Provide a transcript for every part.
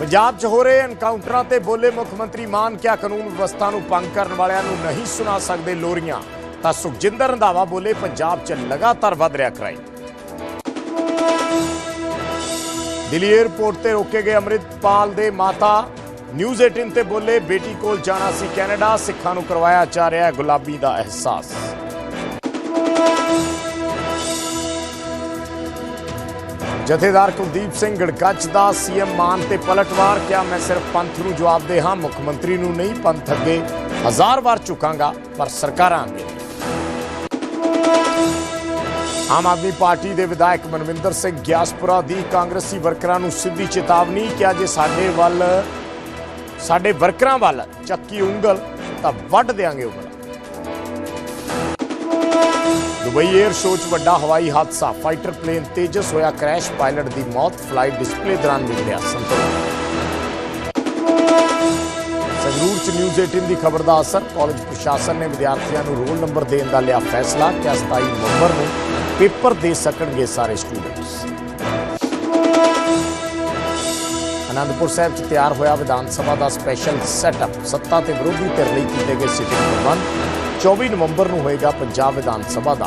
ਪੰਜਾਬ 'ਚ ਹੋ ਰਹੇ ਐਨਕਾਊਂਟਰਾਂ ਤੇ ਬੋਲੇ ਮੁੱਖ ਮੰਤਰੀ ਮਾਨ ਕਿਆ ਕਾਨੂੰਨ ਵਿਵਸਥਾ ਨੂੰ ਭੰਗ ਕਰਨ ਵਾਲਿਆਂ ਨੂੰ ਨਹੀਂ ਸੁਣਾ ਸਕਦੇ ਲੋਰੀਆਂ, ਤਾਂ ਸੁਖਜਿੰਦਰ ਰੰਧਾਵਾ ਬੋਲੇ ਪੰਜਾਬ 'ਚ ਲਗਾਤਾਰ ਵੱਧ ਰਿਹਾ ਕ੍ਰਾਈਮ ਦਿੱਲੀ 에ਅਰਪੋਰਟ ਤੇ ਰੋਕੇ ਗਏ ਅੰਮ੍ਰਿਤਪਾਲ ਦੇ ਮਾਤਾ ਨਿਊਜ਼ 18 ਤੇ ਬੋਲੇ ਬੇਟੀ ਕੋਲ ਜਾਣਾ ਸੀ ਕੈਨੇਡਾ, ਸਿੱਖਾਂ ਨੂੰ ਕਰਵਾਇਆ ਜਾ ਰਿਹਾ ਗੁਲਾਬੀ ਦਾ ਅਹਿਸਾਸ। ਜਥੇਦਾਰ ਕੁਲਦੀਪ ਸਿੰਘ ਗੜਗੱਚ ਦਾ ਸੀਐਮ ਮਾਨ ਤੇ ਪਲਟਵਾਰ, ਕਿਹਾ ਮੈਂ ਸਿਰਫ ਪੰਥ ਨੂੰ ਜਵਾਬ ਦੇ ਹਾਂ, ਮੁੱਖ ਮੰਤਰੀ ਨੂੰ ਨਹੀਂ, ਪੰਥ ਅੱਗੇ ਹਜ਼ਾਰ ਵਾਰ ਝੁਕਾਂਗਾ, ਪਰ ਸਰਕਾਰਾਂ ਅੱਗੇ। ਆਮ ਆਦਮੀ ਪਾਰਟੀ ਦੇ ਵਿਧਾਇਕ ਮਨਵਿੰਦਰ ਸਿੰਘ ਗਿਆਸਪੁਰਾ ਦੀ ਕਾਂਗਰਸੀ ਵਰਕਰਾਂ ਨੂੰ ਸਿੱਧੀ ਚੇਤਾਵਨੀ ਕਿ ਜੇ ਸਾਡੇ ਵੱਲ, ਸਾਡੇ ਵਰਕਰਾਂ ਵੱਲ ਚੱਕੀ ਉਂਗਲ ਤਾਂ ਵੱਢ ਦੇਾਂਗੇ ਉਂਗਲ ਦੁਬਈ 에ਅਰ ਸ਼ੋਅ 'ਚ ਵੱਡਾ ਹਵਾਈ ਹਾਦਸਾ। ਫਾਈਟਰ ਪਲੇਨ ਤੇਜਸ ਹੋਇਆ। ਕ੍ਰੈਸ਼ ਪਾਇਲਟ ਦੀ ਮੌਤ। ਫਲਾਈਟ ਡਿਸਪਲੇ ਦੌਰਾਨ ਵਿਗੜਿਆ ਸੰਤੁਲਨ। ਸੰਗਰੂਰ 'ਚ ਨਿਊਜ਼ 18 ਦੀ ਖਬਰ ਦਾ ਅਸਰ। ਕਾਲਜ ਪ੍ਰਸ਼ਾਸਨ ਨੇ ਵਿਦਿਆਰਥੀਆਂ ਨੂੰ ਰੋਲ ਨੰਬਰ ਦੇਣ ਦਾ ਲਿਆ ਫੈਸਲਾ। ਕਿ 27 ਨਵੰਬਰ ਨੂੰ ਪੇਪਰ ਦੇ ਸਕਣਗੇ ਸਾਰੇ ਸਟੂਡੈਂਟਸ ਅਨੰਦਪੁਰ ਸਾਹਿਬ 'ਚ ਤਿਆਰ ਹੋਇਆ ਵਿਧਾਨ ਸਭਾ ਦਾ ਸਪੈਸ਼ਲ ਸੈਟਅਪ ਸੱਤਾ ਤੇ ਵਿਰੋਧੀ ਧਿਰ ਲਈ ਕੀਤੇ ਗਏ ਸਿਟਿੰਗ ਪ੍ਰਬੰਧ। 24 ਨਵੰਬਰ ਨੂੰ ਹੋਏਗਾ ਪੰਜਾਬ ਵਿਧਾਨ ਸਭਾ ਦਾ।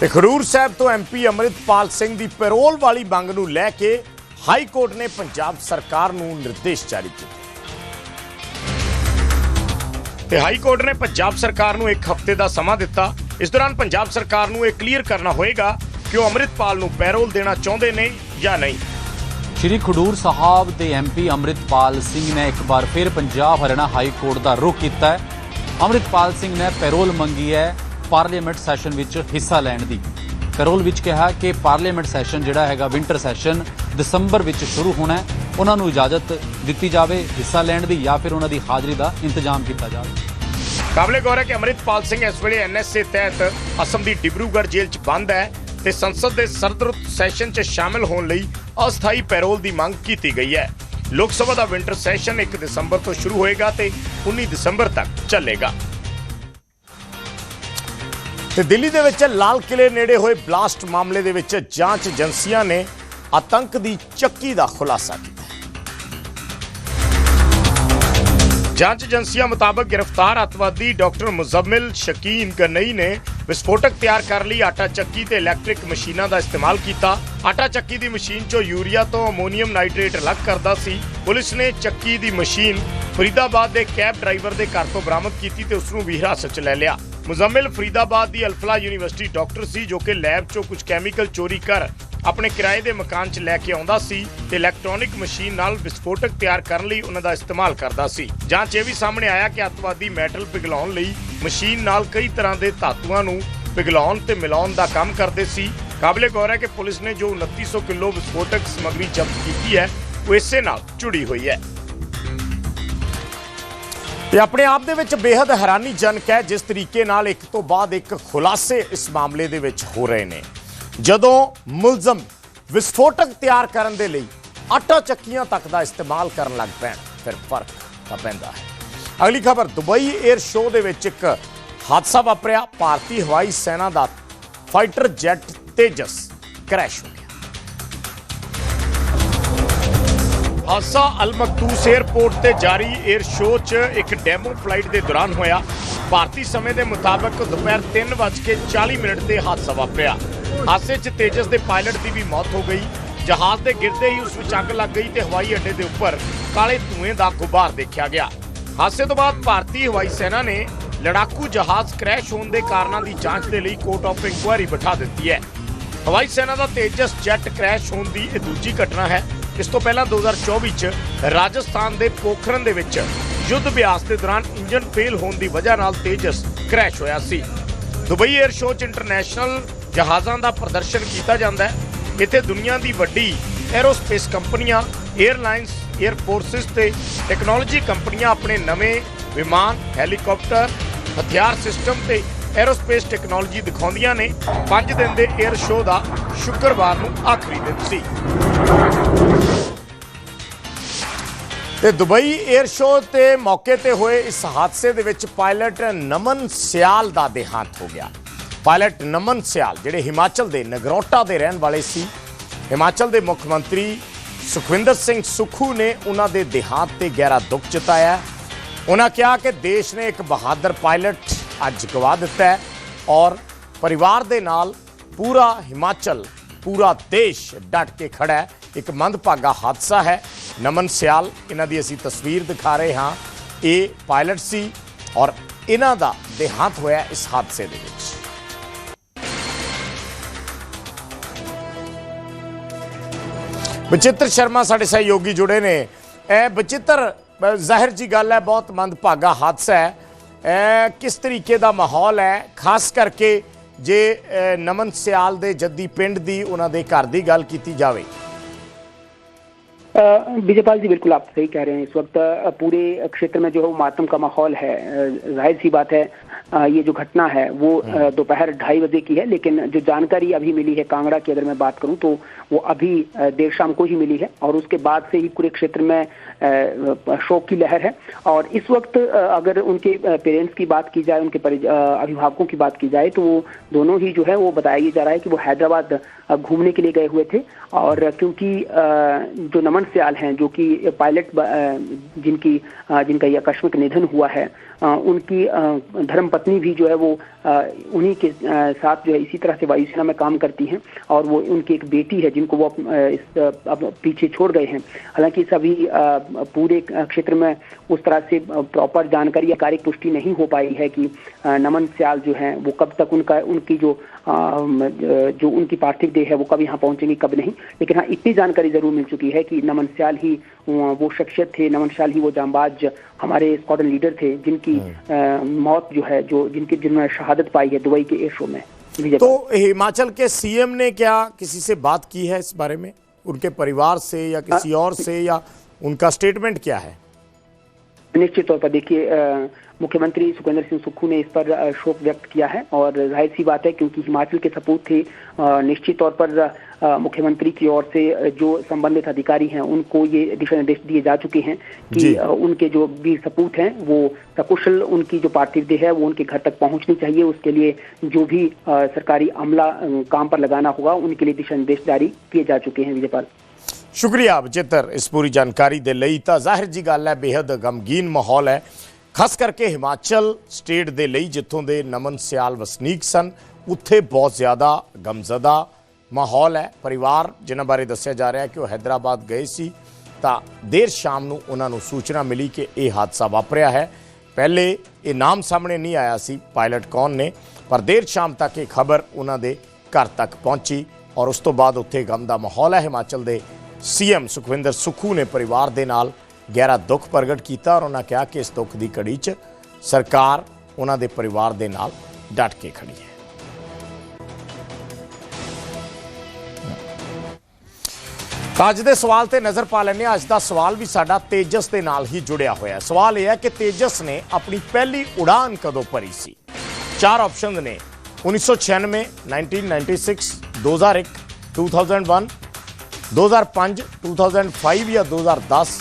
ਤੇ ਖਡੂਰ ਸਾਹਿਬ ਤੋਂ ਐਮਪੀ ਅੰਮ੍ਰਿਤਪਾਲ ਸਿੰਘ ਦੀ ਪੈਰੋਲ ਵਾਲੀ ਮੰਗ ਨੂੰ ਲੈ ਕੇ ਹਾਈ ਕੋਰਟ ਨੇ ਪੰਜਾਬ ਸਰਕਾਰ ਨੂੰ ਨਿਰਦੇਸ਼ ਜਾਰੀ ਕੀਤੇ। ਤੇ ਹਾਈ ਕੋਰਟ ਨੇ ਪੰਜਾਬ ਸਰਕਾਰ ਨੂੰ ਇੱਕ ਹਫ਼ਤੇ ਦਾ ਸਮਾਂ ਦਿੱਤਾ। ਇਸ ਦੌਰਾਨ ਪੰਜਾਬ ਸਰਕਾਰ ਨੂੰ ਇਹ ਕਲੀਅਰ ਕਰਨਾ ਹੋਏਗਾ ਕਿ ਉਹ ਅੰਮ੍ਰਿਤਪਾਲ ਨੂੰ ਪੈਰੋਲ ਦੇਣਾ ਚਾਹੁੰਦੇ ਨੇ ਜਾਂ ਨਹੀਂ। ਸ਼੍ਰੀ ਖਡੂਰ ਸਾਹਿਬ ਦੇ ਐਮਪੀ ਅੰਮ੍ਰਿਤਪਾਲ ਸਿੰਘ ਨੇ ਇੱਕ ਵਾਰ ਫਿਰ ਪੰਜਾਬ ਹਰਿਆਣਾ ਹਾਈ ਕੋਰਟ ਦਾ ਰੁਖ ਕੀਤਾ ਹੈ। ਅੰਮ੍ਰਿਤਪਾਲ ਸਿੰਘ ਨੇ ਪੈਰੋਲ ਮੰਗੀ ਹੈ ਪਾਰਲੀਮੈਂਟ ਸੈਸ਼ਨ ਵਿੱਚ ਹਿੱਸਾ ਲੈਣ ਦੀ। ਪੈਰੋਲ ਵਿੱਚ ਕਿਹਾ ਕਿ ਪਾਰਲੀਮੈਂਟ ਸੈਸ਼ਨ ਜਿਹੜਾ ਹੈਗਾ ਵਿੰਟਰ ਸੈਸ਼ਨ ਦਸੰਬਰ ਵਿੱਚ ਸ਼ੁਰੂ ਹੋਣਾ ਹੈ। ਉਹਨਾਂ ਨੂੰ ਇਜਾਜ਼ਤ ਦਿੱਤੀ ਜਾਵੇ, ਹਿੱਸਾ ਲੈਣ ਦੀ ਜਾਂ ਫਿਰ ਉਹਨਾਂ ਦੀ ਹਾਜ਼ਰੀ ਦਾ ਇੰਤਜ਼ਾਮ ਕੀਤਾ ਜਾਵੇ। ਕਾਬਲੇ ਗੌਰ ਹੈ ਕਿ ਅੰਮ੍ਰਿਤਪਾਲ ਸਿੰਘ ਇਸ ਵੇਲੇ ਐਨਐਸਏ ਤਹਿਤ ਅਸਮ ਦੀ ਡਿਬਰੂਗੜ੍ਹ ਜੇਲ੍ਹ 'ਚ ਬੰਦ ਹੈ ਤੇ ਸੰਸਦ ਦੇ ਸਰਦਰੁੱਤ ਸੈਸ਼ਨ 'ਚ ਸ਼ਾਮਲ ਹੋਣ ਲਈ ਅਸਥਾਈ ਪੈਰੋਲ ਦੀ ਮੰਗ ਕੀਤੀ ਗਈ ਹੈ। ਲੋਕ ਸਭਾ ਦਾ ਵਿੰਟਰ ਸੈਸ਼ਨ 1 ਦਸੰਬਰ ਤੋਂ ਸ਼ੁਰੂ ਹੋਏਗਾ ਤੇ 19 ਦਸੰਬਰ ਤੱਕ ਚੱਲੇਗਾ। ਤੇ ਦਿੱਲੀ ਦੇ ਵਿੱਚ ਲਾਲ ਕਿਲੇ ਨੇੜੇ ਹੋਏ ਬਲਾਸਟ ਮਾਮਲੇ ਦੇ ਵਿੱਚ ਜਾਂਚ ਏਜੰਸੀਆਂ ਨੇ ਆਤੰਕ ਦੀ ਚੱਕੀ ਦਾ ਖੁਲਾਸਾ ਕੀਤਾ। ਜਾਂਚ ਏਜੰਸੀਆਂ ਮੁਤਾਬਕ ਗ੍ਰਿਫਤਾਰ ਅਤਵਾਦੀ ਡਾਕਟਰ ਮੁਜ਼ਮਿਲ ਸ਼ਕੀਨ ਗਨਈ ਨੇ ਵਿਸਫੋਟਕ ਤਿਆਰ ਕਰਨ ਲਈ ਆਟਾ ਚੱਕੀ ਤੇ ਇਲੈਕਟ੍ਰਿਕ ਮਸ਼ੀਨਾਂ ਦਾ ਇਸਤੇਮਾਲ ਕੀਤਾ। ਆਟਾ ਚੱਕੀ ਦੀ ਮਸ਼ੀਨ 'ਚੋਂ ਯੂਰੀਆ ਤੋਂ ਅਮੋਨੀਅਮ ਨਾਈਟ੍ਰੇਟ ਅਲੱਗ ਕਰਦਾ ਸੀ। ਪੁਲਿਸ ਨੇ ਚੱਕੀ ਦੀ ਮਸ਼ੀਨ ਫਰੀਦਾਬਾਦ ਦੇ ਕੈਬ ਡਰਾਈਵਰ ਦੇ ਘਰ ਤੋਂ ਬਰਾਮਦ ਕੀਤੀ ਤੇ ਉਸ ਨੂੰ ਵੀ ਹਿਰਾਸਤ 'ਚ ਲੈ ਲਿਆ। ਮੁਜ਼ਮਿਲ ਫਰੀਦਾਬਾਦ ਦੀ ਅਲਫਲਾ ਯੂਨੀਵਰਸਿਟੀ ਡਾਕਟਰ ਸੀ ਜੋ ਕਿ ਲੈਬ 'ਚੋਂ ਕੁਝ ਕੈਮੀਕਲ ਚੋਰੀ ਕਰ ਆਪਣੇ ਕਿਰਾਏ ਦੇ ਮਕਾਨ 'ਚ ਲੈ ਕੇ ਆਉਂਦਾ ਸੀ ਤੇ ਇਲੈਕਟ੍ਰੋਨਿਕ ਮਸ਼ੀਨ ਨਾਲ ਵਿਸਫੋਟਕ ਤਿਆਰ ਕਰਨ ਲਈ ਉਹਨਾਂ ਦਾ ਇਸਤੇਮਾਲ ਕਰਦਾ ਸੀ। ਜਾਂਚ ਇਹ ਵੀ ਸਾਹਮਣੇ ਆਇਆ ਕਿ ਅੱਤਵਾਦੀ ਮੈਟਲ ਪਿਘਲਾਉਣ ਲਈ ਮਸ਼ੀਨ ਨਾਲ ਕਈ ਤਰ੍ਹਾਂ ਦੇ ਧਾਤੂਆਂ ਨੂੰ ਪਿਘਲਾਉਣ ਤੇ ਮਿਲਾਉਣ ਦਾ ਕੰਮ ਕਰਦੇ ਸੀ। ਕਾਬਲੇ ਗੌਰ ਹੈ ਕਿ ਪੁਲਿਸ ਨੇ ਜੋ 2900 ਕਿਲੋ ਵਿਸਫੋਟਕ ਸਮੱਗਰੀ ਜ਼ਬਤ ਕੀਤੀ ਹੈ, ਉਹ ਇਸੇ ਨਾਲ ਜੁੜੀ ਹੋਈ ਹੈ। ਤੇ ਆਪਣੇ ਆਪ ਦੇ ਵਿੱਚ ਬੇहद ਹੈਰਾਨੀਜਨਕ ਹੈ ਜਿਸ ਤਰੀਕੇ ਨਾਲ ਇੱਕ ਤੋਂ ਬਾਅਦ ਇੱਕ ਖੁਲਾਸੇ ਇਸ ਮਾਮਲੇ ਦੇ ਵਿੱਚ ਹੋ ਰਹੇ ਨੇ। ਜਦੋਂ ਮੁਲਜ਼ਮ ਵਿਸਫੋਟਕ ਤਿਆਰ ਕਰਨ ਦੇ ਲਈ ਆਟਾ ਚੱਕੀਆਂ ਤੱਕ ਦਾ ਇਸਤੇਮਾਲ ਕਰਨ ਲੱਗ ਪੈਣ, ਫਿਰ ਫ਼ਰਕ ਤਾਂ ਪੈਂਦਾ ਹੈ। ਅਗਲੀ ਖਬਰ, ਦੁਬਈ 에ਅਰ ਸ਼ੋਅ ਦੇ ਵਿੱਚ ਇੱਕ ਹਾਦਸਾ ਵਾਪਰਿਆ। ਭਾਰਤੀ ਹਵਾਈ ਸੈਨਾ ਦਾ ਫਾਈਟਰ ਜੈਟ ਤੇਜਸ ਕ੍ਰੈਸ਼ ਹੋ ਗਿਆ। ਹਾਦਸਾ ਅਲ ਮਕਤੂਸ 에ਅਰਪੋਰਟ ਤੇ ਜਾਰੀ 에ਅਰ ਸ਼ੋਅ 'ਚ ਇੱਕ ਡੈਮੋ ਫਲਾਈਟ ਦੇ ਦੌਰਾਨ ਹੋਇਆ। ਭਾਰਤੀ ਸਮੇਂ ਦੇ ਮੁਤਾਬਕ ਦੁਪਹਿਰ 3:40 ਮਿੰਟ ਤੇ ਹਾਦਸਾ ਵਾਪਰਿਆ। ਹਾਦਸੇ 'ਚ ਤੇਜਸ ਦੇ ਪਾਇਲਟ ਦੀ ਵੀ ਮੌਤ ਹੋ ਗਈ। ਜਹਾਜ਼ ਦੇ ਗਿਰਦੇ ਹੀ ਉਸ ਵਿੱਚ ਅੱਗ ਲੱਗ ਗਈ ਤੇ ਹਵਾਈ ਅੱਡੇ ਦੇ ਉੱਪਰ ਕਾਲੇ ਧੂਏ ਦਾ ਗੁਬਾਰ ਦੇਖਿਆ ਗਿਆ। ਹਾਦਸੇ ਤੋਂ ਬਾਅਦ ਭਾਰਤੀ ਹਵਾਈ ਸੈਨਾ ਨੇ ਲੜਾਕੂ ਜਹਾਜ਼ ਕ੍ਰੈਸ਼ ਹੋਣ ਦੇ ਕਾਰਨਾਂ ਦੀ ਜਾਂਚ ਦੇ ਲਈ ਕੋਰਟ ਆਫ ਇਨਕੁਆਇਰੀ ਬਿਠਾ ਦਿੱਤੀ ਹੈ। ਹਵਾਈ ਸੈਨਾ ਦਾ ਤੇਜਸ ਜੈਟ ਕ੍ਰੈਸ਼ ਹੋਣ ਦੀ ਇਹ ਦੂਜੀ ਘਟਨਾ ਹੈ। ਇਸ ਤੋਂ ਪਹਿਲਾਂ 2024 ਚ ਰਾਜਸਥਾਨ ਦੇ ਪੋਖਰਨ ਦੇ ਵਿੱਚ ਯੁੱਧ ਅਭਿਆਸ ਦੇ ਦੌਰਾਨ ਇੰਜਨ ਫੇਲ ਹੋਣ ਦੀ ਵਜ੍ਹਾ ਨਾਲ ਤੇਜਸ ਕ੍ਰੈਸ਼ ਹੋਇਆ ਸੀ। ਦੁਬਈ 에ਅਰ ਸ਼ੋਅ 'ਚ ਇੰਟਰਨੈਸ਼ਨਲ ਜਹਾਜ਼ਾਂ ਦਾ ਪ੍ਰਦਰਸ਼ਨ ਕੀਤਾ ਜਾਂਦਾ ਹੈ। ਇੱਥੇ ਦੁਨੀਆ ਦੀ ਵੱਡੀ ਐਰੋਸਪੇਸ ਕੰਪਨੀਆਂ 에ਅਰਲਾਈਨਸ 에ਅਰ ਫੋਰਸਸ ਤੇ ਟੈਕਨੋਲੋਜੀ ਕੰਪਨੀਆਂ ਆਪਣੇ ਨਵੇਂ ਵਿਮਾਨ ਹੈਲੀਕਾਪਟਰ ਹਥਿਆਰ ਸਿਸਟਮ ਤੇ ਐਰੋਸਪੇਸ ਟੈਕਨੋਲੋਜੀ ਦਿਖਾਉਂਦੀਆਂ ਨੇ। 5 ਦਿਨ ਦੇ 에ਅਰ ਸ਼ੋਅ ਦਾ ਸ਼ੁੱਕਰਵਾਰ ਨੂੰ ਆਖਰੀ ਦਿਨ ਸੀ। ਤੇ ਦੁਬਈ 에ਅਰ ਸ਼ੋਅ ਤੇ ਮੌਕੇ ਤੇ ਹੋਏ ਇਸ ਹਾਦਸੇ ਦੇ ਵਿੱਚ ਪਾਇਲਟ ਨਮਨ ਸਿਆਲ ਦਾ ਦੇਹਾਂਤ ਹੋ ਗਿਆ। ਪਾਇਲਟ ਨਮਨ ਸਿਆਲ, ਜਿਹੜੇ ਹਿਮਾਚਲ ਦੇ ਨਗਰੋਟਾ ਦੇ ਰਹਿਣ ਵਾਲੇ ਸੀ। ਹਿਮਾਚਲ ਦੇ ਮੁੱਖ ਮੰਤਰੀ ਸੁਖਵਿੰਦਰ ਸਿੰਘ ਸੁਖੂ ਨੇ ਉਹਨਾਂ ਦੇ ਦੇਹਾਂਤ ਤੇ ਗਹਿਰਾ ਦੁੱਖ ਜਤਾਇਆ। ਉਹਨਾਂ ਕਿਹਾ ਕਿ ਦੇਸ਼ ਨੇ ਇੱਕ ਬਹਾਦਰ ਪਾਇਲਟ ਅੱਜ ਗਵਾ ਦਿੱਤਾ ਹੈ ਔਰ ਪਰਿਵਾਰ ਦੇ ਨਾਲ ਪੂਰਾ ਹਿਮਾਚਲ, ਪੂਰਾ ਦੇਸ਼ ਡਟ ਕੇ ਖੜਾ ਹੈ। ਇੱਕ ਮੰਦਭਾਗਾ ਹਾਦਸਾ ਹੈ। ਨਮਨ ਸਿਆਲ, ਇਹਨਾਂ ਦੀ ਅਸੀਂ ਤਸਵੀਰ ਦਿਖਾ ਰਹੇ ਹਾਂ। ਇਹ ਪਾਇਲਟ ਸੀ ਔਰ ਇਹਨਾਂ ਦਾ ਦੇਹਾਂਤ ਹੋਇਆ ਇਸ ਹਾਦਸੇ ਦੇ ਵਿੱਚ। ਬਚਿੱਤਰ ਸ਼ਰਮਾ ਸਾਡੇ ਸਹਿਯੋਗੀ ਜੁੜੇ ਨੇ ਇਹ ਬਚਿੱਤਰ ਅ, ਜ਼ਾਹਿਰ ਜੀ ਗੱਲ ਹੈ ਬਹੁਤ ਮੰਦਭਾਗਾ ਹਾਦਸਾ ਹੈ ਇਹ ਕਿਸ ਤਰੀਕੇ ਦਾ ਮਾਹੌਲ ਹੈ ਖਾਸ ਕਰਕੇ ਜੇ ਅ, ਨਮਨ ਸਿਆਲ ਦੇ ਜੱਦੀ ਪਿੰਡ ਦੀ ਉਹਨਾਂ ਦੇ ਘਰ ਦੀ ਗੱਲ ਕੀਤੀ ਜਾਵੇ विजयपाल जी बिल्कुल आप सही कह रहे हैं इस वक्त अ, पूरे क्षेत्र में जो है वो मातम का माहौल है अ, जाहिर सी बात है अ, ये जो घटना है वो अ, दोपहर ढाई बजे की है लेकिन जो जानकारी अभी मिली है कांगड़ा की अगर मैं बात करूं तो वो अभी अ, देर शाम को ही मिली है और उसके बाद से ही पूरे क्षेत्र में अ, शोक की लहर है। और इस वक्त अगर उनके पेरेंट्स की बात की जाए, उनके अभिभावकों की बात की जाए तो वो दोनों ही जो है, वो बताया जा रहा है कि वो हैदराबाद घूमने के लिए गए हुए थे। और क्योंकि जो नमन सियाल हैं, जो कि पायलट जिनकी जिनका ये आकस्मिक निधन हुआ है उनकी धर्मपत्नी भी जो है वो उन्हीं के साथ जो है इसी तरह से वायुसेना में काम करती हैं। और वो उनकी एक बेटी है, जिनको वो अब पीछे छोड़ गए हैं। हालाँकि सभी पूरे क्षेत्र में उस तरह से प्रॉपर जानकारी या कार्य पुष्टि नहीं हो पाई है कि नमन सियाल जो हैं वो कब तक उनका उनकी जो जो उनकी पार्थिव देह है वो कब यहाँ पहुंचेंगी कब नहीं। लेकिन हाँ इतनी जानकारी ज़रूर मिल चुकी है कि नमन सियाल ही वो शख्सियत थे नमन सियाल ही वो जांबाज हमारे स्क्वाडन लीडर थे जिनकी मौत जो है जो जिनकी जिन्होंने शहादत पाई है दुबई के एयर शो में तो हिमाचल के सीएम ने क्या किसी से बात की है इस बारे में? उनके परिवार से या किसी और से या उनका स्टेटमेंट क्या है? निश्चित तौर पर देखिए मुख्यमंत्री सुखेंद्र सिंह सुक्खू ने इस पर शोक व्यक्त किया है और ज़ाहिर सी बात है क्योंकि हिमाचल के सपूत थे निश्चित तौर पर मुख्यमंत्री की ओर से जो संबंधित अधिकारी हैं उनको ये दिशा निर्देश दिए जा चुके हैं। कि उनके जो वीर सपूत हैं वो सकुशल उनकी जो पार्थिव देह है वो उनके घर तक पहुंचनी चाहिए। उसके लिए जो भी सरकारी अमला काम पर लगाना होगा उनके लिए दिशा निर्देश जारी किए जा चुके हैं विजयपाल। ਸ਼ੁਕਰੀਆ ਬਚਿੱਤਰ ਇਸ ਪੂਰੀ ਜਾਣਕਾਰੀ ਦੇ ਲਈ ਤਾਂ ਜ਼ਾਹਿਰ ਜੀ ਗੱਲ ਹੈ ਬੇहद ਗਮਗੀਨ ਮਾਹੌਲ ਹੈ। ਖਾਸ ਕਰਕੇ ਹਿਮਾਚਲ ਸਟੇਟ ਦੇ ਲਈ ਜਿੱਥੋਂ ਦੇ ਨਮਨ ਸਿਆਲ ਵਸਨੀਕ ਸਨ, ਉੱਥੇ ਬਹੁਤ ਜ਼ਿਆਦਾ ਗਮਜ਼ਦਾ ਮਾਹੌਲ ਹੈ। ਪਰਿਵਾਰ ਜਿਨ੍ਹਾਂ ਬਾਰੇ ਦੱਸਿਆ ਜਾ ਰਿਹਾ ਕਿ ਉਹ ਹైదరాబాద్ ਗਏ ਸੀ, ਤਾਂ ਦੇਰ ਸ਼ਾਮ ਨੂੰ ਉਹਨਾਂ ਨੂੰ ਸੂਚਨਾ ਮਿਲੀ ਕਿ ਇਹ ਹਾਦਸਾ ਵਾਪਰਿਆ ਹੈ। ਪਹਿਲੇ ਇਹ ਨਾਮ ਸਾਹਮਣੇ ਨਹੀਂ ਆਇਆ ਸੀ, ਪਾਇਲਟ ਕੌਣ ਨੇ, ਪਰ ਦੇਰ ਸ਼ਾਮ ਤੱਕ ਇਹ ਖਬਰ ਉਹਨਾਂ ਦੇ ਘਰ ਤੱਕ ਪਹੁੰਚੀ ਔਰ ਉਸ ਤੋਂ ਬਾਅਦ ਉੱਥੇ ਗਮ ਦਾ ਮਾਹੌਲ ਹੈ। ਹਿਮਾਚਲ ਦੇ ਸੀਐਮ ਸੁਖਵਿੰਦਰ ਸੁਖੂ ਨੇ ਪਰਿਵਾਰ ਦੇ ਨਾਲ ਗਹਿਰਾ ਦੁੱਖ ਪ੍ਰਗਟ ਕੀਤਾ ਔਰ ਉਹਨਾਂ ਕਿਹਾ ਕਿ ਇਸ ਦੁੱਖ ਦੀ ਘੜੀ 'ਚ ਸਰਕਾਰ ਉਹਨਾਂ ਦੇ ਪਰਿਵਾਰ ਦੇ ਨਾਲ ਡਟ ਕੇ ਖੜੀ ਹੈ। ਅੱਜ ਦੇ ਸਵਾਲ ਤੇ ਨਜ਼ਰ ਪਾ ਲੈਂਦੇ ਹਾਂ। ਅੱਜ ਦਾ ਸਵਾਲ ਵੀ ਸਾਡਾ ਤੇਜਸ ਦੇ ਨਾਲ ਹੀ ਜੁੜਿਆ ਹੋਇਆ ਹੈ। ਸਵਾਲ ਇਹ ਹੈ ਕਿ ਤੇਜਸ ਨੇ ਆਪਣੀ ਪਹਿਲੀ ਉਡਾਨ ਕਦੋਂ ਭਰੀ ਸੀ? ਚਾਰ ਆਪਸ਼ਨ ਨੇ। 1996 1996 2001 2001 2005 2005 ਜਾਂ 2010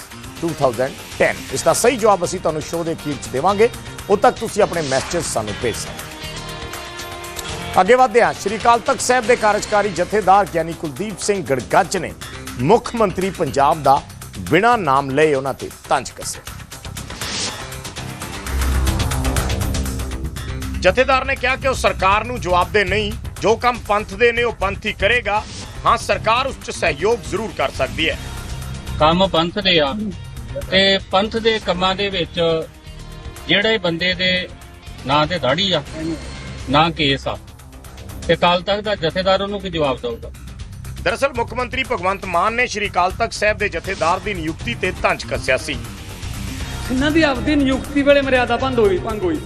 2010 ਇਸ ਦਾ ਸਹੀ ਜਵਾਬ ਅਸੀਂ ਤੁਹਾਨੂੰ ਸ਼ੋਅ ਦੇ ਅਖੀਰ 'ਚ ਦੇਵਾਂਗੇ। ਉਦ ਤੱਕ ਤੁਸੀਂ ਆਪਣੇ ਮੈਸੇਜ ਸਾਨੂੰ ਭੇਜ ਸਕਦੇ ਹੋ। ਅੱਗੇ ਵਧਦੇ ਹਾਂ। ਸ਼੍ਰੀ ਅਕਾਲ ਤਖਤ ਸਾਹਿਬ ਦੇ ਕਾਰਜਕਾਰੀ ਜਥੇਦਾਰ ਗਿਆਨੀ ਕੁਲਦੀਪ ਸਿੰਘ ਗੜਗੱਜ ਨੇ ਮੁੱਖ ਮੰਤਰੀ ਪੰਜਾਬ ਦਾ ਬਿਨਾਂ ਨਾਮ ਲਏ ਉਹਨਾਂ ਤੇ ਤੰਜ ਕੱਸਿਆ। ਜਥੇਦਾਰ ਨੇ ਕਿਹਾ ਕਿ ਉਹ ਸਰਕਾਰ ਨੂੰ ਜਵਾਬਦੇ ਨਹੀਂ, ਜੋ ਕੰਮ ਪੰਥ ਦੇ ਨੇ ਉਹ ਪੰਥ ਹੀ ਕਰੇਗਾ। ਹਾਂ ਸਰਕਾਰ ਉਸ 'ਚ ਸਹਿਯੋਗ ਜ਼ਰੂਰ ਕਰ ਸਕਦੀ ਹੈ। ਕੰਮ ਪੰਥ ਦੇ ਆ। ਤੇ ਪੰਥ ਦੇ ਕੰਮਾਂ ਦੇ ਵਿੱਚ ਜਿਹੜੇ ਬੰਦੇ ਦੇ ਨਾਂ ਤੇ ਦਾੜੀ ਆ ਨਾ ਕੇਸ ਆ ਤੇ ਕਾਲ ਤੱਕ ਦਾ ਜਥੇਦਾਰ ਉਹਨੂੰ ਕੀ ਜਵਾਬ ਦਊਗਾ? ਦਰਅਸਲ ਮੁੱਖ ਮੰਤਰੀ ਭਗਵੰਤ ਮਾਨ ਨੇ ਸ਼੍ਰੀ ਅਕਾਲ ਤਖਤ ਸਾਹਿਬ ਦੇ ਜਥੇਦਾਰ ਦੀ ਨਿਯੁਕਤੀ ਤੇ ਤੰਜ ਕੱਸਿਆ ਸੀ। ਇਹਨਾਂ ਦੀ ਆਪਦੀ ਨਿਯੁਕਤੀ ਵੇਲੇ ਮਰਿਆਦਾ ਭੰਗ ਹੋਈ ਭੰਗ ਹੋਈ।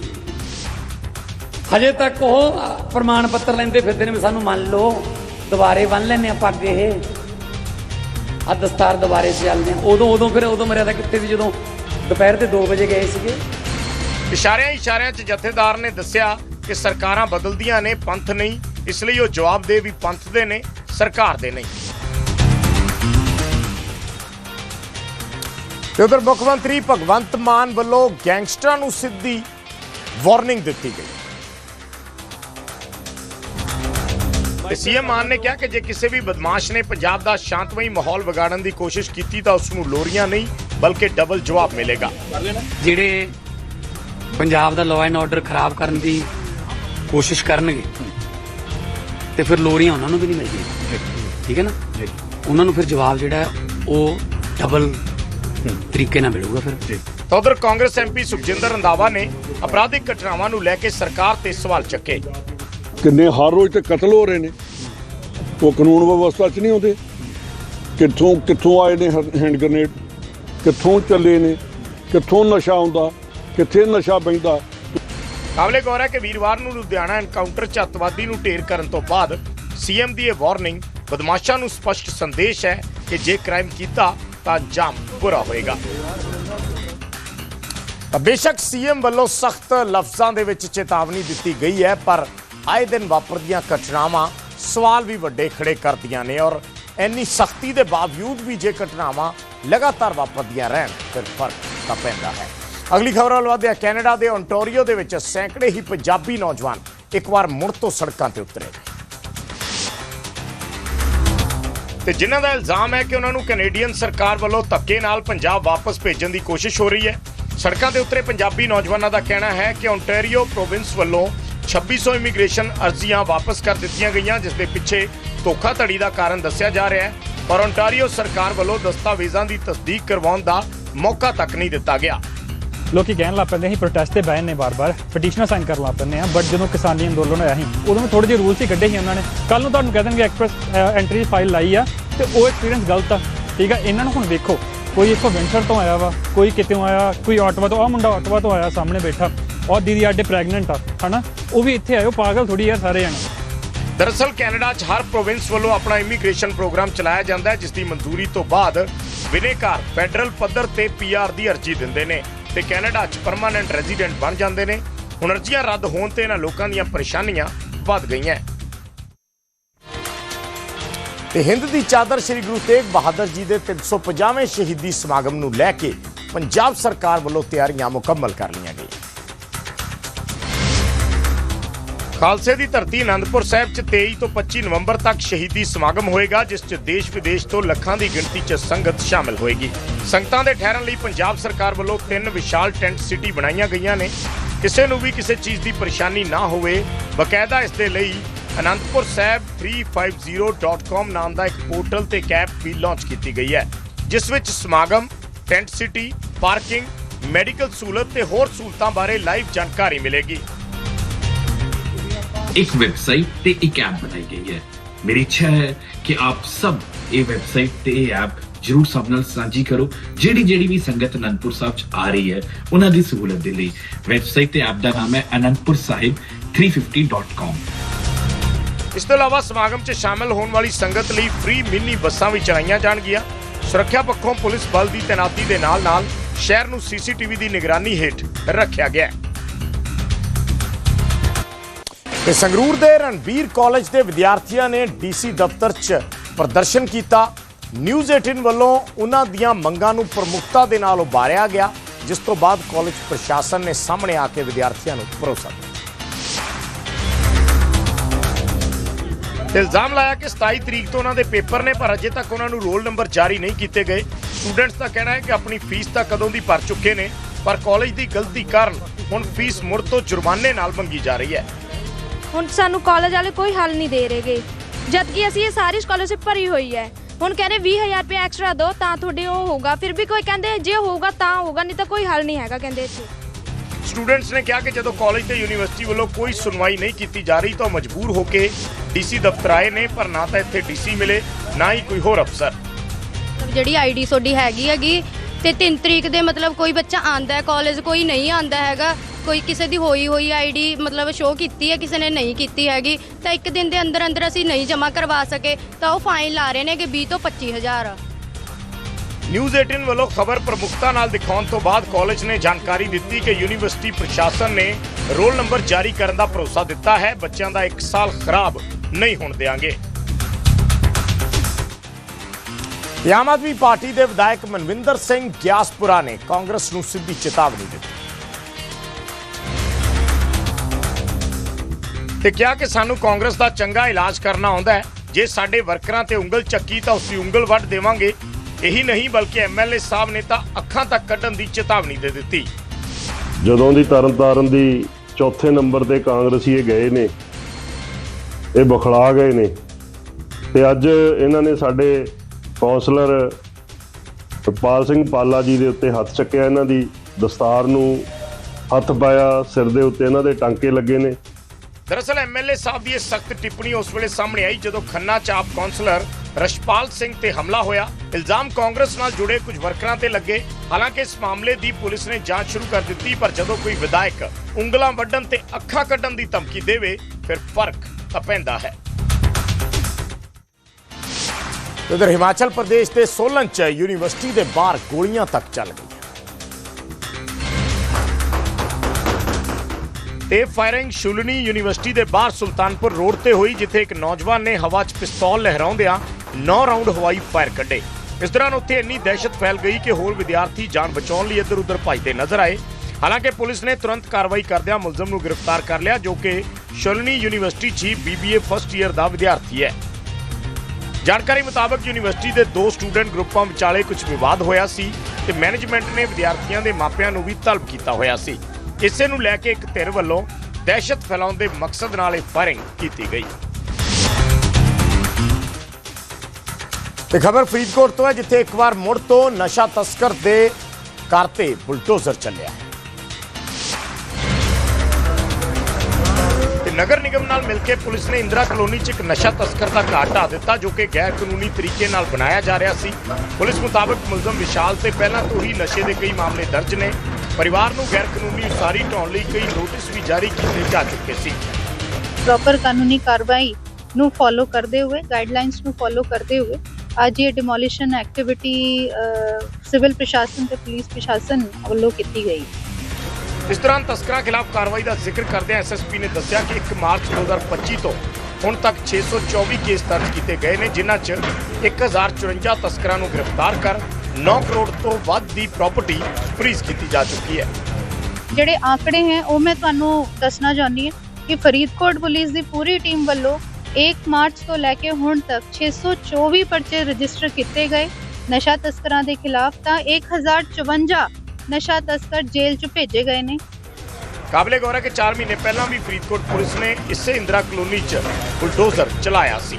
ਹਜੇ ਤੱਕ ਉਹ ਪ੍ਰਮਾਣ ਪੱਤਰ ਲੈਂਦੇ ਫਿਰਦੇ ਨੇ ਵੀ ਸਾਨੂੰ ਮੰਨ ਲਓ। ਦੁਬਾਰੇ ਬੰਨ ਲੈਨੇ ਆ ਪੱਗ ਇਹ। ਆ ਦਸਤਾਰ ਦੁਬਾਰੇ ਚੱਲਦੇ ਆ ਉਦੋਂ ਉਦੋਂ ਫਿਰ ਉਦੋਂ ਮਰਿਆਦਾ ਕਿੱਥੇ ਸੀ ਜਦੋਂ ਦੁਪਹਿਰ ਦੇ 2 ਵਜੇ ਗਏ ਸੀਗੇ। ਇਸ਼ਾਰਿਆਂ ਇਸ਼ਾਰਿਆਂ 'ਚ ਜਥੇਦਾਰ ਨੇ ਦੱਸਿਆ ਕਿ ਸਰਕਾਰਾਂ ਬਦਲਦੀਆਂ ਨੇ, ਪੰਥ ਨਹੀਂ। ਇਸ ਲਈ ਉਹ ਜਵਾਬ ਦੇ ਵੀ ਪੰਥ ਦੇ ਨੇ, ਸਰਕਾਰ ਦੇ ਨਹੀਂ। ਤੇ ਉਧਰ ਮੁੱਖ ਮੰਤਰੀ ਭਗਵੰਤ ਮਾਨ ਵੱਲੋਂ ਗੈਂਗਸਟਰਾਂ ਨੂੰ ਸਿੱਧੀ ਵਾਰਨਿੰਗ ਦਿੱਤੀ ਗਈ। ਤੇ ਸੀਐਮ ਮਾਨ ਨੇ ਕਿਹਾ ਕਿ ਜੇ ਕਿਸੇ ਵੀ ਬਦਮਾਸ਼ ਨੇ ਪੰਜਾਬ ਦਾ ਸ਼ਾਂਤਮਈ ਮਾਹੌਲ ਵਿਗਾੜਨ ਦੀ ਕੋਸ਼ਿਸ਼ ਕੀਤੀ ਤਾਂ ਉਸ ਨੂੰ ਲੋਰੀਆਂ ਨਹੀਂ ਬਲਕਿ ਡਬਲ ਜਵਾਬ ਮਿਲੇਗਾ। ਜਿਹੜੇ ਪੰਜਾਬ ਦਾ ਲਾਅ ਐਂਡ ਆਰਡਰ ਖਰਾਬ ਕਰਨ ਦੀ ਕੋਸ਼ਿਸ਼ ਕਰਨਗੇ ਤੇ ਫਿਰ ਲੋਰੀਆਂ ਉਹਨਾਂ ਨੂੰ ਵੀ ਨਹੀਂ ਮਿਲਦੀਆਂ। ਠੀਕ ਹੈ ਨਾ? ਉਹਨਾਂ ਨੂੰ ਫਿਰ ਜਵਾਬ ਜਿਹੜਾ ਉਹ ਡਬਲ ਤਰੀਕੇ ਨਾਲ ਮਿਲੂਗਾ ਫਿਰ। ਤਾਂ ਉਧਰ ਕਾਂਗਰਸ ਐਮਪੀ ਸੁਖਜਿੰਦਰ ਰੰਧਾਵਾ ਨੇ ਅਪਰਾਧਿਕ ਘਟਨਾਵਾਂ ਨੂੰ ਲੈ ਕੇ ਸਰਕਾਰ ਤੇ ਸਵਾਲ ਚੱਕੇ। ਕਿੰਨੇ ਹਰ ਰੋਜ਼ ਤੇ ਕਤਲ ਹੋ ਰਹੇ ਨੇ। ਉਹ ਕਾਨੂੰਨ ਵਿਵਸਥਾ 'ਚ ਨਹੀਂ ਆਉਂਦੇ। ਕਿੱਥੋਂ ਕਿੱਥੋਂ ਆਏ ਨੇ ਹੈਂਡ ਗ੍ਰਨੇਡ ਕਿੱਥੋਂ ਚੱਲੇ ਨੇ? ਕਿੱਥੋਂ ਨਸ਼ਾ ਆਉਂਦਾ? ਕਿੱਥੇ ਨਸ਼ਾ ਪੈਂਦਾ ਕਾਬਲੇ ਗੌਰ ਹੈ ਕਿ ਵੀਰਵਾਰ ਨੂੰ ਲੁਧਿਆਣਾ ਐਨਕਾਊਂਟਰ 'ਚ ਅੱਤਵਾਦੀ ਨੂੰ ਢੇਰ ਕਰਨ ਤੋਂ ਬਾਅਦ ਸੀਐਮ ਦੀ ਇਹ ਵਾਰਨਿੰਗ ਬਦਮਾਸ਼ਾਂ ਨੂੰ ਸਪਸ਼ਟ ਸੰਦੇਸ਼ ਹੈ ਕਿ ਜੇ ਕ੍ਰਾਈਮ ਕੀਤਾ, ਤਾਂ ਜਾਮ ਬੁਰਾ ਹੋਏਗਾ। ਤਾਂ ਬੇਸ਼ੱਕ ਸੀਐਮ ਵੱਲੋਂ ਸਖਤ ਲਫ਼ਜ਼ਾਂ ਦੇ ਵਿੱਚ ਚੇਤਾਵਨੀ ਦਿੱਤੀ ਗਈ ਹੈ, ਪਰ ਆਏ ਦਿਨ ਵਾਪਰਦੀਆਂ ਘਟਨਾਵਾਂ ਸਵਾਲ ਵੀ ਵੱਡੇ ਖੜੇ ਕਰਦੀਆਂ ਨੇ ਔਰ ਇੰਨੀ ਸਖਤੀ ਦੇ ਬਾਵਜੂਦ ਵੀ ਜੇ ਘਟਨਾਵਾਂ ਲਗਾਤਾਰ ਵਾਪਰਦੀਆਂ ਰਹਿਣ, ਫਿਰ ਫ਼ਰਕ ਤਾਂ ਪੈਂਦਾ ਹੈ। ਅਗਲੀ ਖਬਰ ਵੱਲ ਵਧਦੇ ਹਾਂ। ਕੈਨੇਡਾ ਦੇ ontario ਦੇ ਵਿੱਚ ਸੈਂਕੜੇ ਹੀ ਪੰਜਾਬੀ ਨੌਜਵਾਨ ਇੱਕ ਵਾਰ ਮੁੜ ਤੋਂ ਸੜਕਾਂ ਤੇ ਉਤਰੇ। ਨੇ ਤੇ ਜਿਨ੍ਹਾਂ ਦਾ ਇਲਜ਼ਾਮ ਹੈ ਕਿ ਉਹਨਾਂ ਨੂੰ ਕੈਨੇਡੀਅਨ ਸਰਕਾਰ ਵੱਲੋਂ ਧੱਕੇ ਨਾਲ ਪੰਜਾਬ ਵਾਪਸ ਭੇਜਣ ਦੀ ਕੋਸ਼ਿਸ਼ ਹੋ ਰਹੀ ਹੈ, ਸੜਕਾਂ ਤੇ ਉੱਤੇ ਪੰਜਾਬੀ ਨੌਜਵਾਨਾਂ ਦਾ ਕਹਿਣਾ ਹੈ ਕਿ ਓਨਟਾਰੀਓ ਪ੍ਰੋਵਿੰਸ ਵੱਲੋਂ 2600 ਇਮੀਗ੍ਰੇਸ਼ਨ ਅਰਜ਼ੀਆਂ ਵਾਪਸ ਕਰ ਦਿੱਤੀਆਂ ਗਈਆਂ, ਜਿਸ ਦੇ ਪਿੱਛੇ ਧੋਖਾਧੜੀ ਦਾ ਕਾਰਨ ਦੱਸਿਆ ਜਾ ਰਿਹਾ ਹੈ। ਪਰ ਓਨਟਾਰੀਓ ਸਰਕਾਰ ਵੱਲੋਂ ਦਸਤਾਵੇਜ਼ਾਂ ਦੀ ਤਸਦੀਕ ਕਰਵਾਉਣ ਦਾ ਮੌਕਾ ਤੱਕ ਨਹੀਂ ਦਿੱਤਾ ਗਿਆ। ਲੋਕੀ ਕਹਿਣ ਲੱਗ ਪੈਂਦੇ ਸੀ ਪ੍ਰੋਟੈਸਟ ਤੇ ਬਹਿਣ ਨੇ ਬਾਰ-ਬਾਰ ਪਟੀਸ਼ਨਾਂ ਸਾਈਨ ਕਰਨ ਲੱਗ ਪੈਂਦੇ ਆ ਬਟ ਜਦੋਂ ਕਿਸਾਨੀ ਅੰਦੋਲਨ ਹੋਇਆ ਸੀ, ਉਦੋਂ ਵੀ ਥੋੜੇ ਜਿਹੇ ਰੂਲਸ ਹੀ ਕੱਢੇ ਸੀ ਉਹਨਾਂ ਨੇ। ਕੱਲ ਨੂੰ ਤੁਹਾਨੂੰ ਕਹਿ ਦੇਣਗੇ ਐਕਸਪ੍ਰੈਸ ਐਂਟਰੀ ਫਾਈਲ ਲਾਈ ਆ, ਤੇ ਉਹ ਐਕਸਪੀਰੀਅੰਸ ਗਲਤ ਆ। ਠੀਕ ਆ, ਇਹਨਾਂ ਨੂੰ ਹੁਣ ਵੇਖੋ ਕੋਈ ਇੱਥੋਂ ਵੈਂਚਰ ਤੋਂ ਆਇਆ ਵਾ, ਕੋਈ ਕਿਤੇੋਂ ਆਇਆ, ਕੋਈ ਆਟਵਾ ਤੋਂ ਆ ਮੁੰਡਾ ਆਟਵਾ ਤੋਂ ਆਇਆ, ਸਾਹਮਣੇ ਬੈਠਾ। ਔਰ ਦੀਦੀ ਆਡੇ ਪ੍ਰੈਗਨੈਂਟ ਆ, ਹਨਾ? ਉਹ ਵੀ ਇੱਥੇ ਆਇਓ, ਪਾਗਲ ਥੋੜੀ ਯਾਰ, ਸਾਰੇ ਜਣੇ। ਦਰਅਸਲ ਕੈਨੇਡਾ 'ਚ ਹਰ ਪ੍ਰੋਵਿੰਸ ਵੱਲੋਂ ਆਪਣਾ ਇਮੀਗ੍ਰੇਸ਼ਨ ਪ੍ਰੋਗਰਾਮ ਚਲਾਇਆ ਜਾਂਦਾ ਹੈ, ਜਿਸ ਦੀ ਮਨਜ਼ੂਰੀ ਤੋਂ ਬਾਅਦ ਬਿਨੇਕਾਰ ਫੈਡਰਲ ਪੱਧਰ ਤੇ ਪੀਆਰ ਦੀ ਅਰਜ਼ੀ ਦਿੰਦੇ ਨੇ ਤੇ ਕੈਨੇਡਾ 'ਚ ਪਰਮਾਨੈਂਟ ਰੈਜ਼ੀਡੈਂਟ ਬਣ ਜਾਂਦੇ ਨੇ। ਹੁਣ ਅਰਜ਼ੀਆਂ ਰੱਦ ਹੋਣ ਤੇ ਇਹਨਾਂ ਲੋਕਾਂ ਦੀਆਂ ਪਰੇਸ਼ਾਨੀਆਂ ਵੱਧ ਗਈਆਂ। ਤੇ ਹਿੰਦ ਦੀ ਚਾਦਰ ਸ੍ਰੀ ਗੁਰੂ ਤੇਗ ਬਹਾਦਰ ਜੀ ਦੇ 350ਵੇਂ ਸ਼ਹੀਦੀ ਸਮਾਗਮ ਨੂੰ ਲੈ ਕੇ ਪੰਜਾਬ ਸਰਕਾਰ ਵੱਲੋਂ ਤਿਆਰੀਆਂ ਮੁਕੰਮਲ ਕਰ ਲਈਆਂ ਖਾਲਸੇ ਦੀ ਧਰਤੀ ਆਨੰਦਪੁਰ ਸਾਹਿਬ 'ਚ 23 ਤੋਂ 25 ਨਵੰਬਰ ਤੱਕ ਸ਼ਹੀਦੀ ਸਮਾਗਮ ਹੋਏਗਾ, ਜਿਸ 'ਚ ਦੇਸ਼ ਵਿਦੇਸ਼ ਤੋਂ ਲੱਖਾਂ ਦੀ ਗਿਣਤੀ 'ਚ ਸੰਗਤ ਸ਼ਾਮਲ ਹੋਏਗੀ। ਸੰਗਤਾਂ ਦੇ ਠਹਿਰਨ ਲਈ ਪੰਜਾਬ ਸਰਕਾਰ ਵੱਲੋਂ ਤਿੰਨ ਵਿਸ਼ਾਲ ਟੈਂਟ ਸਿਟੀ ਬਣਾਈਆਂ ਗਈਆਂ ਨੇ। ਕਿਸੇ ਨੂੰ ਵੀ ਕਿਸੇ ਚੀਜ਼ ਦੀ ਪਰੇਸ਼ਾਨੀ ਨਾ ਹੋਵੇ, ਬਕਾਇਦਾ ਇਸ ਦੇ ਲਈ ਆਨੰਦਪੁਰ ਸਾਹਿਬ 350.com ਨਾਮ ਦਾ ਇੱਕ ਪੋਰਟਲ ਤੇ ਕੈਪ ਵੀ ਲਾਂਚ ਕੀਤੀ ਗਈ ਹੈ, ਜਿਸ ਵਿੱਚ ਸਮਾਗਮ, ਟੈਂਟ ਸਿਟੀ, ਪਾਰਕਿੰਗ, ਮੈਡੀਕਲ ਸਹੂਲਤ ਤੇ ਹੋਰ ਸਹੂਲਤਾਂ ਬਾਰੇ ਲਾਈਵ ਜਾਣਕਾਰੀ ਮਿਲੇਗੀ। एक ਵੈਬਸਾਈਟ ਤੇ ਇੱਕ ਐਪ ਬਣਾਈ ਗਈ ਹੈ ਮੇਰੀ ਇੱਛਾ ਹੈ ਕਿ ਆਪ ਸਭ ਇਹ ਵੈਬਸਾਈਟ ਤੇ ਇਹ ਐਪ ਜਰੂਰ ਸਭ ਨਾਲ ਸਾਂਝੀ ਕਰੋ ਜਿਹੜੀ ਜਿਹੜੀ ਵੀ ਸੰਗਤ ਅਨੰਦਪੁਰ ਸਾਹਿਬ ਚ ਆ ਰਹੀ ਹੈ ਉਹਨਾਂ ਦੀ ਸਹੂਲਤ ਦੇ ਲਈ ਵੈਬਸਾਈਟ ਤੇ ਐਪ ਦਾ ਨਾਮ ਹੈ ਅਨੰਦਪੁਰ ਸਾਹਿਬ 350.com ਇਸ ਤੋਂ ਇਲਾਵਾ ਸਮਾਗਮ 'ਚ ਸ਼ਾਮਲ ਹੋਣ ਵਾਲੀ ਸੰਗਤ ਲਈ ਫ੍ਰੀ ਮਿਨੀ ਬੱਸਾਂ ਵੀ ਚਲਾਈਆਂ ਜਾਣਗੀਆਂ ਸੁਰੱਖਿਆ ਪੱਖੋਂ ਪੁਲਿਸ ਬਲ ਦੀ ਤੈਨਾਤੀ ਦੇ ਨਾਲ-ਨਾਲ ਸ਼ਹਿਰ ਨੂੰ ਸੀਸੀਟੀਵੀ ਦੀ ਨਿਗਰਾਨੀ ਹੇਠ ਰੱਖਿਆ ਗਿਆ ਹੈ ਤੇ ਸੰਗਰੂਰ ਦੇ ਰਣਬੀਰ ਕਾਲਜ ਦੇ ਵਿਦਿਆਰਥੀਆਂ ਨੇ ਡੀਸੀ ਦਫ਼ਤਰ 'ਚ ਪ੍ਰਦਰਸ਼ਨ ਕੀਤਾ। ਨਿਊਜ਼ 18 ਵੱਲੋਂ ਉਹਨਾਂ ਦੀਆਂ ਮੰਗਾਂ ਨੂੰ ਪ੍ਰਮੁਖਤਾ ਦੇ ਨਾਲ ਉਭਾਰਿਆ ਗਿਆ, ਜਿਸ ਤੋਂ ਬਾਅਦ ਕਾਲਜ ਪ੍ਰਸ਼ਾਸਨ ਨੇ ਸਾਹਮਣੇ ਆ ਕੇ ਵਿਦਿਆਰਥੀਆਂ ਨੂੰ ਭਰੋਸਾ ਦਿੱਤਾ। ਇਲਜ਼ਾਮ ਲਾਇਆ ਕਿ 27 ਤਰੀਕ ਤੋਂ ਉਹਨਾਂ ਦੇ ਪੇਪਰ ਨੇ, ਪਰ ਅਜੇ ਤੱਕ ਉਹਨਾਂ ਨੂੰ ਰੋਲ ਨੰਬਰ ਜਾਰੀ ਨਹੀਂ ਕੀਤੇ ਗਏ। ਸਟੂਡੈਂਟਸ ਦਾ ਕਹਿਣਾ ਹੈ ਕਿ ਆਪਣੀ ਫੀਸ ਤਾਂ ਕਦੋਂ ਦੀ ਭਰ ਚੁੱਕੇ ਨੇ, ਪਰ ਕਾਲਜ ਦੀ ਗਲਤੀ ਕਾਰਨ ਹੁਣ ਫੀਸ ਮੁੜ ਤੋਂ ਜੁਰਮਾਨੇ ਨਾਲ ਮੰਗੀ ਜਾ ਰਹੀ ਹੈ। ਹੁਣ ਸਾਨੂੰ ਕਾਲਜ ਵਾਲੇ ਕੋਈ ਹੱਲ ਨਹੀਂ ਦੇ ਰਹੇਗੇ ਜਦ ਕਿ ਅਸੀਂ ਇਹ ਸਾਰੀ ਸਕਾਲਰਸ਼ਿਪ ਭਰੀ ਹੋਈ ਹੈ। ਹੁਣ ਕਹਿੰਦੇ 20000 ਰੁਪਏ ਐਕਸਟਰਾ ਦਿਓ ਤਾਂ ਤੁਹਾਡੇ ਉਹ ਹੋਊਗਾ। ਫਿਰ ਵੀ ਕੋਈ ਕਹਿੰਦੇ ਜੇ ਹੋਊਗਾ ਤਾਂ ਹੋਊਗਾ ਨਹੀਂ ਤਾਂ ਕੋਈ ਹੱਲ ਨਹੀਂ ਹੈਗਾ ਕਹਿੰਦੇ ਇੱਥੇ। ਸਟੂਡੈਂਟਸ ਨੇ ਕਿਹਾ ਕਿ ਜਦੋਂ ਕਾਲਜ ਤੇ ਯੂਨੀਵਰਸਿਟੀ ਵੱਲੋਂ ਕੋਈ ਸੁਣਵਾਈ ਨਹੀਂ ਕੀਤੀ ਜਾ ਰਹੀ ਤਾਂ ਮਜਬੂਰ ਹੋ ਕੇ ਡੀਸੀ ਦਫ਼ਤਰ ਆਏ ਨੇ ਪਰ ਨਾ ਤਾਂ ਇੱਥੇ ਡੀਸੀ ਮਿਲੇ ਨਾ ਹੀ ਕੋਈ ਹੋਰ ਅਫਸਰ। ਜਿਹੜੀ ਆਈਡੀ ਤੁਹਾਡੀ ਹੈਗੀ ਹੈਗੀ ਤੇ 3 ਤਰੀਕ ਦੇ ਮਤਲਬ ਕੋਈ ਬੱਚਾ ਆਂਦਾ ਹੈ ਕਾਲਜ ਕੋਈ ਨਹੀਂ ਆਂਦਾ ਹੈਗਾ, ਕੋਈ ਕਿਸੇ ਦੀ ਹੋਈ ਹੋਈ ਆਈਡੀ ਮਤਲਬ ਸ਼ੋਅ ਕੀਤੀ ਹੈ, ਕਿਸੇ ਨੇ ਨਹੀਂ ਕੀਤੀ ਹੈਗੀ, ਤਾਂ ਇੱਕ ਦਿਨ ਦੇ ਅੰਦਰ ਅੰਦਰ ਅਸੀਂ ਨਹੀਂ ਜਮ੍ਹਾਂ ਕਰਵਾ ਸਕੇ, ਤਾਂ ਉਹ ਫਾਈਨ ਲਾ ਰਹੇ ਨੇ ਕਿ 20 ਤੋਂ 25000 ਨਿਊਜ਼ 18 ਵੱਲੋਂ ਖਬਰ ਪ੍ਰਮੁਖਤਾ ਨਾਲ ਦਿਖਾਉਣ ਤੋਂ ਬਾਅਦ ਕਾਲਜ ਨੇ ਜਾਣਕਾਰੀ ਦਿੱਤੀ ਕਿ ਯੂਨੀਵਰਸਿਟੀ ਪ੍ਰਸ਼ਾਸਨ ਨੇ ਰੋਲ ਨੰਬਰ ਜਾਰੀ ਕਰਨ ਦਾ ਭਰੋਸਾ ਦਿੱਤਾ ਹੈ। ਬੱਚਿਆਂ ਦਾ 1 ਸਾਲ ਖਰਾਬ ਨਹੀਂ ਹੋਣ ਦੇਵਾਂਗੇ ਤੇ ਆਮ ਆਦਮੀ ਪਾਰਟੀ ਦੇ ਵਿਧਾਇਕ ਮਨਵਿੰਦਰ ਸਿੰਘ ਗਿਆਸਪੁਰਾ ਨੇ ਕਾਂਗਰਸ ਨੂੰ ਸਿੱਧੀ ਚੇਤਾਵਨੀ ਦਿੱਤੀ। ਤੇ ਕਿਹਾ ਕਿ ਸਾਨੂੰ ਕਾਂਗਰਸ ਦਾ ਚੰਗਾ ਇਲਾਜ ਕਰਨਾ ਆਉਂਦਾ ਹੈ। ਜੇ ਸਾਡੇ ਵਰਕਰਾਂ ਤੇ ਉਂਗਲ ਚੱਕੀ ਤਾਂ ਉਸ ਉਂਗਲ ਵੱਢ ਦੇਵਾਂਗੇ। ਇਹੀ ਨਹੀਂ ਬਲਕਿ ਐਮਐਲਏ ਸਾਹਿਬ ਨੇ ਤਾਂ ਅੱਖਾਂ ਤੱਕ ਕੱਢਣ ਦੀ ਚੇਤਾਵਨੀ ਦੇ ਦਿੱਤੀ। ਜਦੋਂ ਦੀ ਤਰਨਤਾਰਨ ਦੀ ਚੌਥੇ ਨੰਬਰ ਤੇ ਕਾਂਗਰਸੀ ਇਹ ਗਏ ਨੇ, ਇਹ ਬਖਲਾ ਗਏ ਨੇ, ਤੇ ਅੱਜ ਇਹਨਾਂ ਨੇ ਸਾਡੇ ਕੌਂਸਲਰ ਪਾਲ ਸਿੰਘ ਪਾਲਾ ਜੀ ਦੇ ਉੱਤੇ ਹੱਥ ਚੱਕਿਆ ਇਹਨਾਂ ਦੀ, ਦਸਤਾਰ ਨੂੰ ਹੱਥ ਪਾਇਆ, ਸਿਰ ਦੇ ਉੱਤੇ ਇਹਨਾਂ ਦੇ ਟਾਂਕੇ ਲੱਗੇ ਨੇ। ਦਰਅਸਲ ਐਮਐਲਏ ਸਾਹਿਬ ਦੀ ਇਹ ਸਖਤ ਟਿੱਪਣੀ ਉਸ ਵੇਲੇ ਸਾਹਮਣੇ ਆਈ, ਜਦੋਂ ਖੰਨਾ ਚ ਆਪ ਕੌਂਸਲਰ ਰਸ਼ਪਾਲ ਸਿੰਘ ਤੇ ਹਮਲਾ ਹੋਇਆ। ਇਲਜ਼ਾਮ ਕਾਂਗਰਸ ਨਾਲ ਜੁੜੇ ਕੁਝ ਵਰਕਰਾਂ ਤੇ ਲੱਗੇ। ਹਾਲਾਂਕਿ ਇਸ ਮਾਮਲੇ ਦੀ ਪੁਲਿਸ ਨੇ ਜਾਂਚ ਸ਼ੁਰੂ ਕਰ ਦਿੱਤੀ, ਪਰ ਜਦੋਂ ਕੋਈ ਵਿਧਾਇਕ ਉਂਗਲਾਂ ਵੱਢਣ ਤੇ ਅੱਖਾਂ ਕੱਢਣ ਦੀ ਧਮਕੀ ਦੇਵੇ, ਫਿਰ ਫ਼ਰਕ ਤਾਂ ਪੈਂਦਾ ਹੈ। ਉਧਰ ਹਿਮਾਚਲ ਪ੍ਰਦੇਸ਼ ਦੇ ਸੋਲਨ ਚ ਯੂਨੀਵਰਸਿਟੀ ਦੇ ਬਾਹਰ ਗੋਲੀਆਂ ਤੱਕ ਚੱਲ ਗਈਆਂ। ਤੇ ਫਾਇਰਿੰਗ ਸ਼ੁਲਨੀ ਯੂਨੀਵਰਸਿਟੀ ਦੇ ਬਾਹਰ ਸੁਲਤਾਨਪੁਰ ਰੋਡ ਤੇ ਹੋਈ, ਜਿੱਥੇ ਇੱਕ ਨੌਜਵਾਨ ਨੇ ਹਵਾ 'ਚ ਪਿਸਤੌਲ ਲਹਿਰਾਉਂਦਿਆਂ 9 ਰਾਉਂਡ ਹਵਾਈ ਫਾਇਰ ਕੱਢੇ। ਇਸ ਦੌਰਾਨ ਉੱਥੇ ਇੰਨੀ ਦਹਿਸ਼ਤ ਫੈਲ ਗਈ ਕਿ ਹੋਰ ਵਿਦਿਆਰਥੀ ਜਾਨ ਬਚਾਉਣ ਲਈ ਇੱਧਰ-ਉੱਧਰ ਭੱਜਦੇ ਨਜ਼ਰ ਆਏ। ਹਾਲਾਂਕਿ ਪੁਲਿਸ ਨੇ ਤੁਰੰਤ ਕਾਰਵਾਈ ਕਰਦਿਆਂ ਮੁਲਜ਼ਮ ਨੂੰ ਗ੍ਰਿਫਤਾਰ ਕਰ ਲਿਆ, ਜੋ ਕਿ ਸ਼ੁਲਨੀ ਯੂਨੀਵਰਸਿਟੀ 'ਚ ਬੀਬੀਏ ਫਸਟ ਈਅਰ ਦਾ ਵਿਦਿਆਰਥੀ ਹੈ। ਜਾਣਕਾਰੀ ਮੁਤਾਬਕ ਯੂਨੀਵਰਸਿਟੀ ਦੇ ਦੋ ਸਟੂਡੈਂਟ ਗਰੁੱਪਾਂ ਵਿਚਾਲੇ ਕੁਝ ਵਿਵਾਦ ਹੋਇਆ ਸੀ ਤੇ ਮੈਨੇਜਮੈਂਟ ਨੇ ਵਿਦਿਆਰਥੀਆਂ ਦੇ ਮਾਪਿਆਂ ਨੂੰ ਵੀ ਤਲਬ ਕੀਤਾ ਹੋਇਆ ਸੀ। ਇਸੇ ਨੂੰ ਲੈ ਕੇ ਇੱਕ ਧਿਰ ਵੱਲੋਂ ਦਹਿਸ਼ਤ ਫੈਲਾਉਣ ਦੇ ਮਕਸਦ ਨਾਲ ਇਹ ਫਾਇਰਿੰਗ ਕੀਤੀ ਗਈ। ਤੇ ਖਬਰ ਫਰੀਦਕੋਟ ਤੋਂ ਹੈ, ਜਿੱਥੇ ਇੱਕ ਵਾਰ ਮੁੜ ਤੋਂ ਨਸ਼ਾ ਤਸਕਰ ਦੇ ਘਰ ਤੇ ਬੁਲਡੋਜ਼ਰ ਚੱਲਿਆ। ਨਗਰ ਨਿਗਮ ਨਾਲ ਮਿਲ ਕੇ ਪੁਲਿਸ ਨੇ ਇੰਦਰਾ ਕਲੋਨੀ 'ਚ ਇੱਕ ਨਸ਼ਾ ਤਸਕਰ ਦਾ ਘਰ ਢਾਹ ਦਿੱਤਾ, ਜੋ ਕਿ ਗੈਰ ਕਾਨੂੰਨੀ ਤਰੀਕੇ ਨਾਲ ਬਣਾਇਆ ਜਾ ਰਿਹਾ ਸੀ। ਪੁਲਿਸ ਮੁਤਾਬਕ ਮੁਲਜ਼ਮ ਵਿਸ਼ਾਲ ਤੇ ਪਹਿਲਾਂ ਤੋਂ ਹੀ ਨਸ਼ੇ ਦੇ ਕਈ ਮਾਮਲੇ ਦਰਜ ਨੇ। ਪਰਿਵਾਰ ਨੂੰ ਗੈਰ ਕਾਨੂੰਨੀ ਉਸਾਰੀ ਢਾਉਣ ਲਈ ਕਈ ਨੋਟਿਸ ਵੀ ਜਾਰੀ ਕੀਤੇ ਜਾ ਚੁੱਕੇ ਸੀ। ਪ੍ਰੋਪਰ ਕਾਨੂੰਨੀ ਕਾਰਵਾਈ ਨੂੰ ਫੋਲੋ ਕਰਦੇ ਹੋਏ ਗਾਈਡਲਾਈਨਸ ਨੂੰ ਫੋਲੋ ਕਰਦੇ ਹੋਏ ਅੱਜ ਇਹ ਡਿਮੋਲੀਸ਼ਨ ਐਕਟੀਵਿਟੀ ਸਿਵਲ ਪ੍ਰਸ਼ਾਸਨ ਤੇ ਪੁਲਿਸ ਪ੍ਰਸ਼ਾਸਨ ਵੱਲੋਂ ਕੀਤੀ ਗਈ। ਇਸ ਦੌਰਾਨ ਤਸਕਰਾਂ ਖਿਲਾਫ ਕਾਰਵਾਈ ਦਾ ਜ਼ਿਕਰ ਕਰਦਿਆਂ ਐਸਐਸਪੀ ਨੇ ਦੱਸਿਆ ਕਿ 1 ਮਾਰਚ 2025 ਤੋਂ ਹੁਣ ਤੱਕ 624 ਕੇਸ ਦਰਜ ਕੀਤੇ ਗਏ ਨੇ ਜਿਨ੍ਹਾਂ 'ਚ 1054 ਤਸਕਰਾਂ ਨੂੰ ਗ੍ਰਿਫਤਾਰ ਕਰ 9 ਕਰੋੜ ਤੋਂ ਵੱਧ ਦੀ ਪ੍ਰਾਪਰਟੀ ਫਰੀਜ਼ ਕੀਤੀ ਜਾ ਚੁੱਕੀ ਹੈ ਜਿਹੜੇ ਆંકੜੇ ਹੈ ਉਹ ਮੈਂ ਤੁਹਾਨੂੰ ਦੱਸਣਾ ਚਾਹੁੰਦੀ ਹਾਂ ਕਿ ਫਰੀਦਕੋਟ ਪੁਲਿਸ ਦੀ ਪੂਰੀ ਟੀਮ ਵੱਲੋਂ 1 ਮਾਰਚ ਤੋਂ ਲੈ ਕੇ ਹੁਣ ਤੱਕ 624 ਪਰਚੇ ਰਜਿਸਟਰ ਕੀਤੇ ਗਏ ਨਸ਼ਾ ਤਸਕਰਾਂ ਦੇ ਖਿਲਾਫ ਤਾਂ 1054 ਨਸ਼ਾ ਤਸਕਰ ਜੇਲ੍ਹ 'ਚ ਭੇਜੇ ਗਏ ਨੇ ਕਾਬਲੇ ਗੌਰ ਹੈ ਕਿ 4 ਮਹੀਨੇ ਪਹਿਲਾਂ ਵੀ ਫਰੀਦਕੋਟ ਪੁਲਿਸ ਨੇ ਇਸੇ ਇੰਦਰਾ ਕਲੋਨੀ 'ਚ ਬੁਲਡੋਜ਼ਰ ਚਲਾਇਆ ਸੀ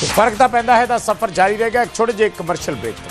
ਤੇ ਫ਼ਰਕ ਤਾਂ ਪੈਂਦਾ ਹੈ ਤਾਂ ਸਫ਼ਰ ਜਾਰੀ ਰਹੇਗਾ ਇੱਕ ਛੋਟੇ ਜਿਹੇ ਕਮਰਸ਼ੀਅਲ ਬ੍ਰੇਕ